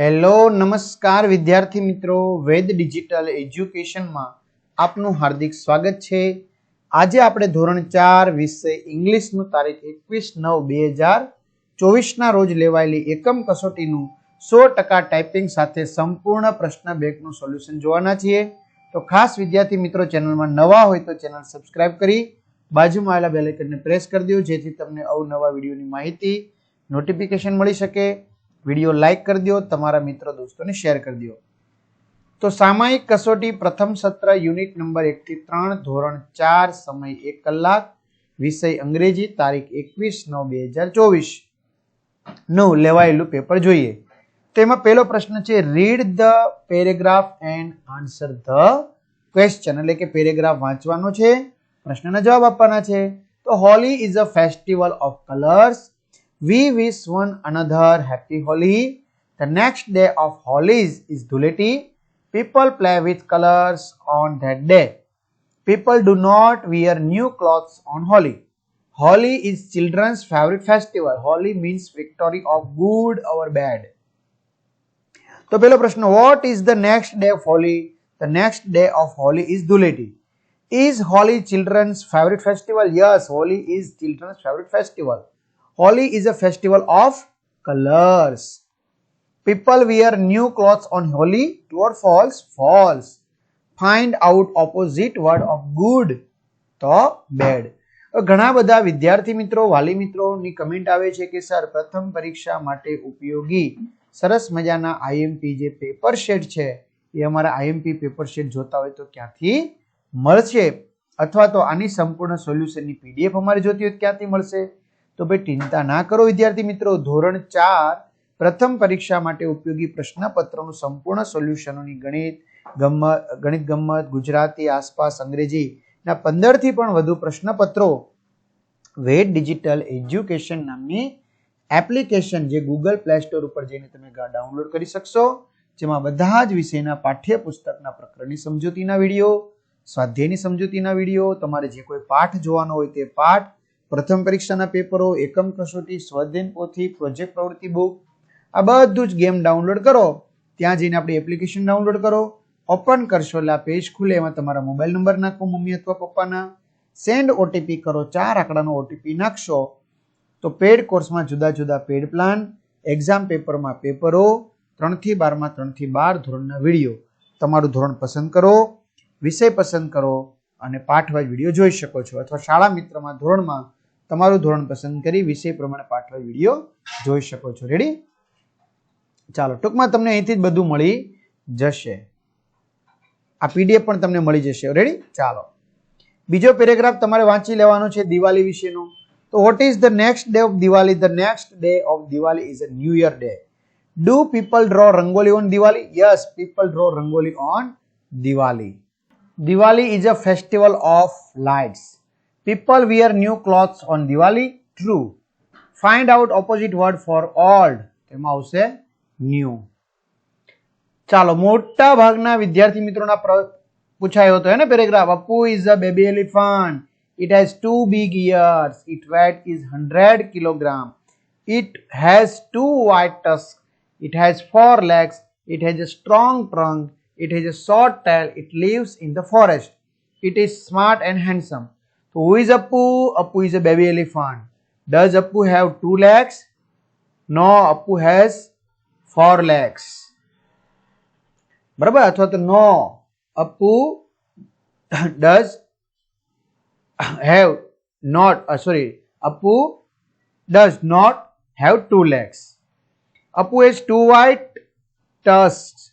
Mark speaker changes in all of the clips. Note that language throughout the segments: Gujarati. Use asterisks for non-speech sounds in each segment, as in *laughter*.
Speaker 1: હેલો નમસ્કાર વિદ્યાર્થી મિત્રો. વેદ ડિજિટલ એજ્યુકેશનમાં આપનું હાર્દિક સ્વાગત છે. આજે આપણે ધોરણ ચાર વિષય ઇંગ્લિશનું તારીખ એકવીસ નવ બે હજાર ચોવીસના રોજ લેવાયેલી એકમ કસોટીનું સો ટકા ટાઈપિંગ સાથે સંપૂર્ણ પ્રશ્ન બેંકનું સોલ્યુશન જોવાના છીએ. તો ખાસ વિદ્યાર્થી મિત્રો, ચેનલમાં નવા હોય તો ચેનલ સબસ્ક્રાઇબ કરી બાજુમાં આવેલા બેલ પ્રેસ કરી દો, જેથી તમને અવનવા વિડીયોની માહિતી નોટિફિકેશન મળી શકે. વીડિયો લાઈક કરી દો, તમારા મિત્રો દોસ્તોને શેર કરી દો. તો સામાયિક કસોટી પ્રથમ સત્ર યુનિટ નંબર એકથી ત્રણ, ધોરણ ચાર, સમય એક કલાક, વિષય અંગ્રેજી, તારીખ એકવીસ નવ બે હજાર ચોવીસ. નું લેવાયેલું પેપર જોઈએ. તેમાં પહેલો પ્રશ્ન છે read the paragraph and answer the question એટલે કે પેરેગ્રાફ વાંચવાનો છે. પ્રશ્નના જવાબ આપવાના છે. તો Holi is a festival of colours. We wish one another happy Holi. The next day of Holi is Dhuleti. People play with colors on that day. People do not wear new clothes on Holi. Holi is children's favorite festival. Holi means victory of good over bad. So, first question: What is the next day of Holi? The next day of Holi is is Is Holi children's favorite festival? Yes, Holi is children's favorite festival. Holi is a festival of colors. People wear new clothes on Holi. True or false? False. Find out opposite word of good. તો બેડ ઘણા બધા વિદ્યાર્થી મિત્રો, વાલી મિત્રોની કમેન્ટ આવે છે કે સર પ્રથમ પરીક્ષા માટે ઉપયોગી, સરસ મજાના આઈએમપી જે પેપર શેડ છે, એ અમારા આઈએમપી પેપર શેડ જોતા હોય તો ક્યાંથી મળશે અથવા તો આની સંપૂર્ણ સોલ્યુશનની પીડીએફ અમારે જોતી હોય ક્યાંથી મળશે તો ભાઈ ચિંતા ના કરો વિદ્યાર્થી મિત્રો. ધોરણ ચાર પ્રથમ પરીક્ષા માટે ઉપયોગી પ્રશ્નપત્રનું સંપૂર્ણ સોલ્યુશનોની ગણિત ગમત ગણિત ગમત, ગુજરાતી, આસપાસ અંગ્રેજી ના પંદરથી પણ વધુ પ્રશ્નપત્રો વેદ ડિજિટલ એજ્યુકેશન નામની એપ્લિકેશન જે ગૂગલ પ્લે સ્ટોર ઉપર જઈને તમે ડાઉનલોડ કરી શકશો. જેમાં બધા જ વિષયના પાઠ્યપુસ્તકના પ્રકરણની સમજૂતીના વીડિયો, સ્વાધ્યાયની સમજૂતીના વીડિયો, તમારે જે કોઈ પાઠ જોવાનો હોય તે પાઠ પ્રથમ પરીક્ષાના પેપરો, એકમ કસોટી સ્વાધ્યન પોથી પ્રોજેક્ટ પ્રવૃત્તિ બુક, આ બધું જ ગેમ ડાઉનલોડ કરો. ત્યાં જઈને આપણી એપ્લિકેશન ડાઉનલોડ કરો. ઓપન કરશો એટલે આ પેજ ખુલે, એમાં તમારા મોબાઈલ નંબર નાખો, મમ્મી અથવા પપ્પાના. સેન્ડ ઓટીપી કરો, ચાર આંકડાનો ઓટીપી નાખશો. તો પેડ કોર્સમાં જુદા જુદા પેડ પ્લાન, એક્ઝામ પેપરમાં પેપરો, ત્રણથી બારમાં ત્રણથી બાર ધોરણના વીડિયો. તમારું ધોરણ પસંદ કરો, વિષય પસંદ કરો અને પાઠવાજ વીડિયો જોઈ શકો છો. અથવા શાળા મિત્રમાં ધોરણમાં તમારું ધોરણ પસંદ કરી વિષય પ્રમાણે પાઠવાજ વીડિયો જોઈ શકો છો. રેડી ચાલો, ટૂંકમાં તમને અહીંથી જ બધું મળી જશે. આ પીડીએફ પણ તમને મળી જશે. રેડી ચાલો. બીજો પેરેગ્રાફ તમારે વાંચી લેવાનો છે દિવાળી વિશેનો. તો what is the next day of Diwali? The next day of Diwali is a new year day do people draw rangoli on Diwali? Yes people draw rangoli on Diwali. Diwali is a festival of lights. People wear new clothes on Diwali. True. Find out opposite word for old. new. આવશે ન્યુ ચાલો મોટા ભાગના વિદ્યાર્થી મિત્રોના પૂછાયો હતો ને paragraph Appu is a baby elephant it has two big ears it weight is hundred kilogram it white tusks. It has four legs. It has a strong trunk. It has a short tail. It lives in the forest. It is smart and handsome. Who is Appu? Appu is a baby elephant. Does Appu have two legs? No, Appu has four legs. Barabar, no, Appu *laughs* does have not, uh, sorry, Appu does not have two legs. Appu has two white tusks.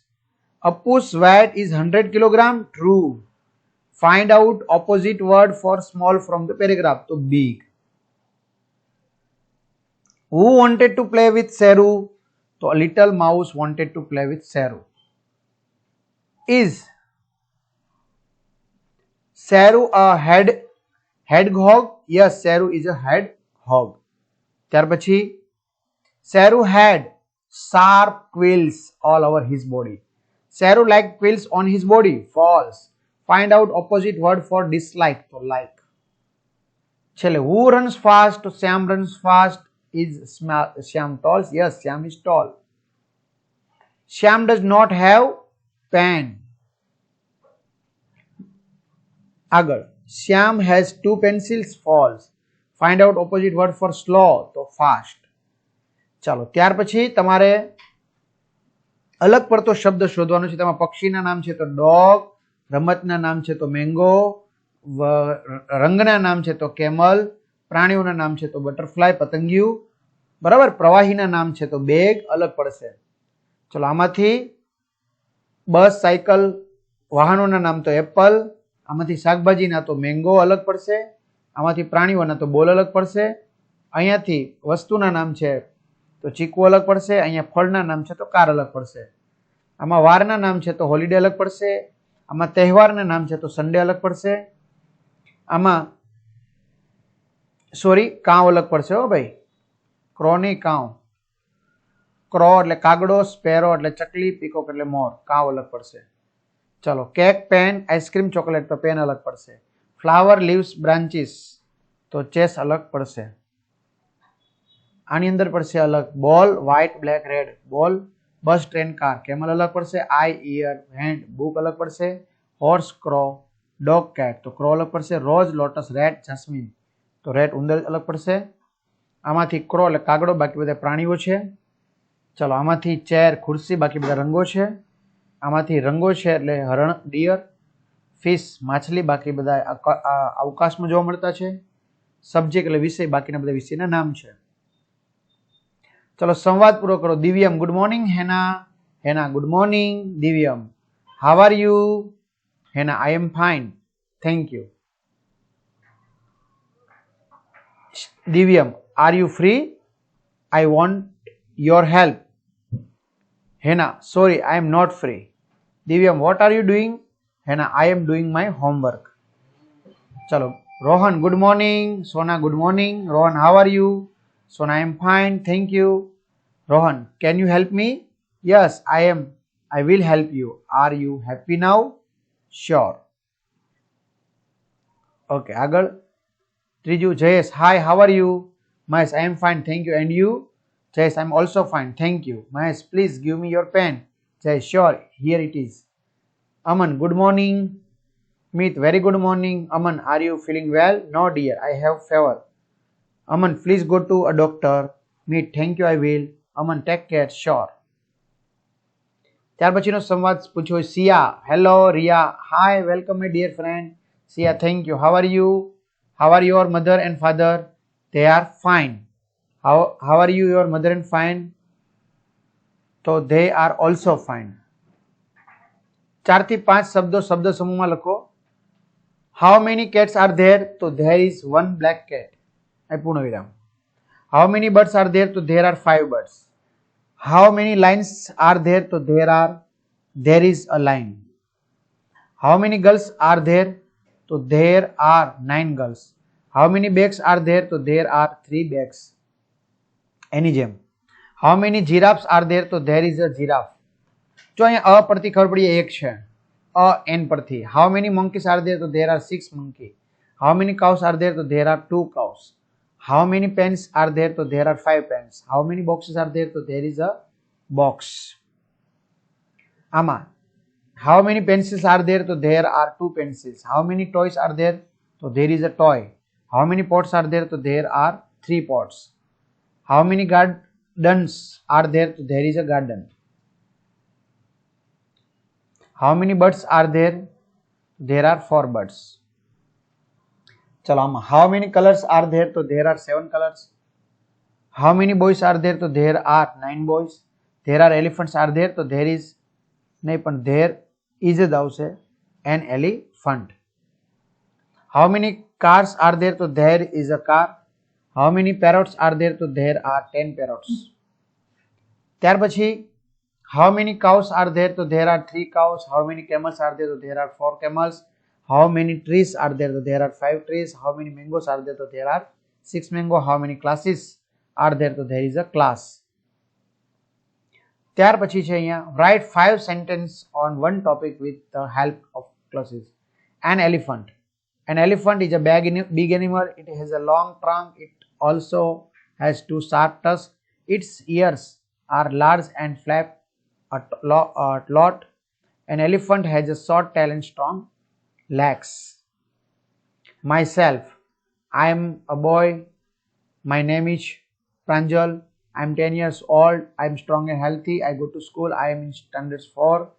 Speaker 1: Appu's weight is 100 kilogram. True. Find out opposite word for small from the paragraph. So big. Who wanted to play with Seru? So a little mouse wanted to play with Seru. Is Seru a head hedgehog? Yes, Seru is a hedgehog. ત્યાર પછી Seru had sharp quills all over his body. Seru like quills on his body. False. Find out opposite word for dislike. તો like. છેલ્લે runs fast? Sam runs fast. Is Sma- Shyam tall? Yes, Shyam is tall. Shyam does not have pen આગળ Shyam has two pencils false find out opposite word for slow તો ફાસ્ટ ચાલો ત્યાર પછી તમારે અલગ પડતો શબ્દ શોધવાનો છે તેમાં પક્ષીના નામ છે તો ડોગ રમતના નામ છે તો મેંગો રંગના નામ છે તો કેમલ, પ્રાણીઓના નામ છે તો બટરફ્લાય, પતંગિયું. બરાબર? પ્રવાહીના નામ છે તો બેગ, અલગ પડશે. ચલો, આમાંથી બસ, સાયકલ, વાહનોના નામ તો એપલ, આમાંથી શાકભાજીના તો મેંગો અલગ પડશે, આમાંથી પ્રાણીઓના તો બોલ અલગ પડશે. અહીંયાથી વસ્તુના નામ છે તો ચીકુ અલગ પડશે, અહીંયા ફળના નામ છે તો કાર અલગ પડશે. આમાં વારના નામ છે તો હોલિડે અલગ પડશે આમાં તહેવારના નામ છે, તો સન્ડે અલગ પડશે. આમાં સોરી કાંવ અલગ પડશે હો ભાઈ. ક્રોની કાંવ. ક્રો એટલે કાગડો, સ્પેરો એટલે ચકલી, પીકોક એટલે મોર. કાંવ અલગ પડશે. ચલો, કેક, પેન, આઈસ્ક્રીમ, ચોકલેટ, તો પેન અલગ પડશે. ફ્લાવર, લીવ્સ, બ્રાન્ચીસ, તો ચેસ અલગ પડશે. આની અંદર પડશે અલગ. બોલ, વ્હાઇટ, બ્લેક, રેડ. બોલ. બસ ટ્રેન કાર, કેમલ અલગ પડશે? આઈ, ઇયર, હેન્ડ, બુક અલગ પડશે? Horse, crow, dog, cat. તો ક્રો અલગ પડશે? Rose, lotus, red, jasmine. તો રેડ ઉંદર અલગ પડશે? આમાંથી ક્રો, એટલે કાગડો, બાકી બધા પ્રાણીઓ છે. ચલો, આમાંથી ચેર, ખુરશી, બાકી બધા રંગો છે. આમાંથી રંગો છે એટલે હરણ, ડિયર. ફિશ, માછલી, બાકી બધા અવકાશમાં જોવા મળતા છે. સબ્જેક્ટ એટલે વિષય, બાકીના બધા વિષયના નામ છે. ચલો સંવાદ પૂરો કરો. Divyam good morning Hena. Hena good morning Divyam. How are you Hena I am fine thank you Divyam are you free I want your help Hena sorry I am not free Divyam what are you doing Hena I am doing my homework ચલો, Rohan good morning Sona good morning Rohan how are you Sona, I am fine, thank you. Rohan, can you help me? Yes, I am. I will help you. Are you happy now? Sure. Okay, આગળ ત્રીજું Jayesh hi how are you Mahesh I am fine thank you and you Jayesh I am also fine thank you Mahesh please give me your pen Jayesh sure here it is Aman good morning Mit very good morning Aman are you feeling well no dear I have fever Aman, please go to a doctor. Meet, thank you, I will. Aman, take care, sure. ત્યાર પછીનો સંવાદ પૂછ્યો Siya. Hello Riya. Hi welcome my dear friend Siya thank you how are you how are your mother and father they are fine how how are you your mother and fine તો ધે આર ઓલ્સો ફાઇન ચારથી પાંચ શબ્દો શબ્દ સમૂહમાં લખો. How many cats are there તો there is one black cat I પૂર્ણ વિરામ how many birds are there તો there are five birds how many lines are there તો there are there is a line how many girls are there તો there are nine girls how many bags are there તો there are three bags એની જેમ how many giraffes are there તો there is a giraffe જો અહીંયા અ પરથી ખબર પડી એક છે અ એન પરથી how many monkeys are there તો there are six monkey how many cows are there તો there are two cows how many pens are there? So there are five pens. How many boxes are there? So there is a box. Ama how many pencils are there? So there are two pencils. How many toys are there? So there is a toy. How many pots are there? So there are three pots. How many gardens are there? So there is a garden. How many birds are there? There are four birds ચલો આમાં how many colours are there તો there are seven colours how many boys are there તો there are nine boys there are elephants are there તો ધેર ઇઝ નહીં પણ ધેર ઇઝ જ આવશે an elephant how many cars are there તો there is a car how many parrots are there તો ધેર આર ટેન પેરોટ્સ ત્યાર પછી how many cows are there તો there are three cows how many camels are there તો there are four camels how many trees are there? There are five trees. How many mangoes are there? There are six mangoes. how many classes are there? તો there is a class. ત્યાર પછી write five sentences on one topic with the help of classes. An elephant. An elephant is a big, big animal. It has a long trunk. It also has two sharp tusks. Its ears are large and flap a lot. An elephant has a short tail and strong legs. Myself, I am a boy. My name is Pranjal. I am 10 years old. I am strong and healthy. I go to school. I am in standards 4.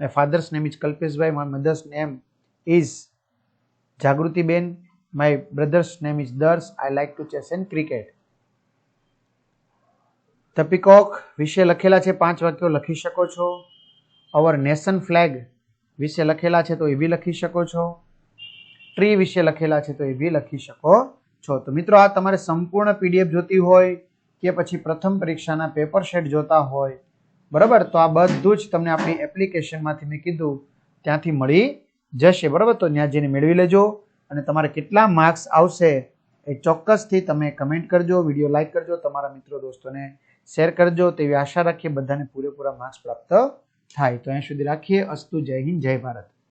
Speaker 1: My father's name is Kalpeshbhai. My mother's name is Jagruti Ben. My brother's name is Dars. I like to chess and cricket. The peacock વિશે લખેલા છે પાંચ વાક્યો લખી શકો છો અવર નેશન ફ્લેગ વિશે લખેલા છે તો એ બી લખી શકો છો. ટ્રી વિશે લખેલા છે તો એ બી લખી શકો છો. તો મિત્રો આ તમારે સંપૂર્ણ પીડીએફ જોતી હોય કે પછી પ્રથમ પરીક્ષાના પેપર શેટ જોતા હોય, બરાબર? તો આ બધું જ તમને આપણી એપ્લિકેશનમાંથી મેં કીધું, ત્યાંથી મળી જશે, બરાબર? તો ત્યાં જઈને મેળવી લેજો અને તમારે કેટલા માર્ક્સ આવશે એ ચોક્કસથી તમે કમેન્ટ કરજો, વીડિયો લાઇક કરજો, તમારા મિત્રો, દોસ્તોને શેર કરજો. તેવી આશા રાખીએ બધાને પૂરેપૂરા માર્ક્સ પ્રાપ્ત થાય. તો અહીં સુધી રાખીએ. અસ્તુ જય હિન્દ જય ભારત.